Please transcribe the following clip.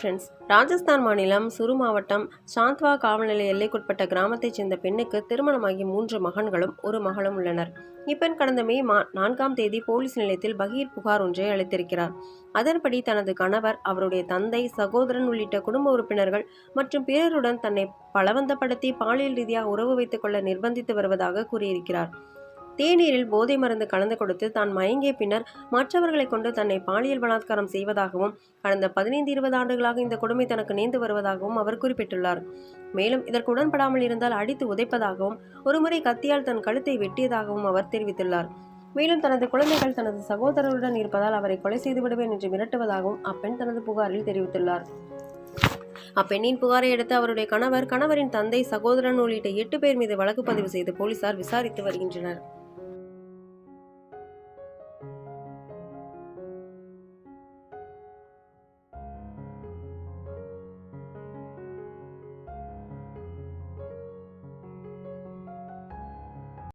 Friends Rajasthan மாநிலம் சுரு மாவட்டம் சாந்த்வா காவல்நிலைய எல்லைக்குட்பட்ட கிராமத்தைச் சேர்ந்த பெண்ணுக்கு திருமணமாகி மூன்று மகன்களும் ஒரு மகளும் உள்ளனர். இப்பெண் கடந்த மே மா நான்காம் தேதி போலீஸ் நிலையத்தில் பகீர் புகார் ஒன்றை அளித்திருக்கிறார். அதன்படி தனது கணவர் அவருடைய தந்தை சகோதரன் உள்ளிட்ட குடும்ப உறுப்பினர்கள் மற்றும் பிறருடன் தன்னை பலவந்தப்படுத்தி பாலியல் ரீதியாக உறவு வைத்துக் கொள்ள நிர்பந்தித்து வருவதாக கூறியிருக்கிறார். தேநீரில் போதை மருந்து கலந்து கொடுத்து தான் மயங்கிய பின்னர் மற்றவர்களை கொண்டு தன்னை பாலியல் பலாத்காரம் செய்வதாகவும் கடந்த பதினைந்து இருபது ஆண்டுகளாக இந்த கொடுமை தனக்கு நேர்ந்து வருவதாகவும் அவர் குறிப்பிட்டுள்ளார். மேலும் இதற்கு உடன்படாமல் இருந்தால் அடித்து உதைப்பதாகவும் ஒருமுறை கத்தியால் தன் கழுத்தை வெட்டியதாகவும் அவர் தெரிவித்துள்ளார். மேலும் தனது குழந்தைகள் தனது சகோதரருடன் இருப்பதால் அவரை கொலை செய்து விடுவேன் என்று மிரட்டுவதாகவும் அப்பெண் தனது புகாரில் தெரிவித்துள்ளார். அப்பெண்ணின் புகாரை அடுத்து அவருடைய கணவர் கணவரின் தந்தை சகோதரன் உள்ளிட்ட எட்டு பேர் மீது வழக்கு பதிவு செய்து போலீசார் விசாரித்து வருகின்றனர்.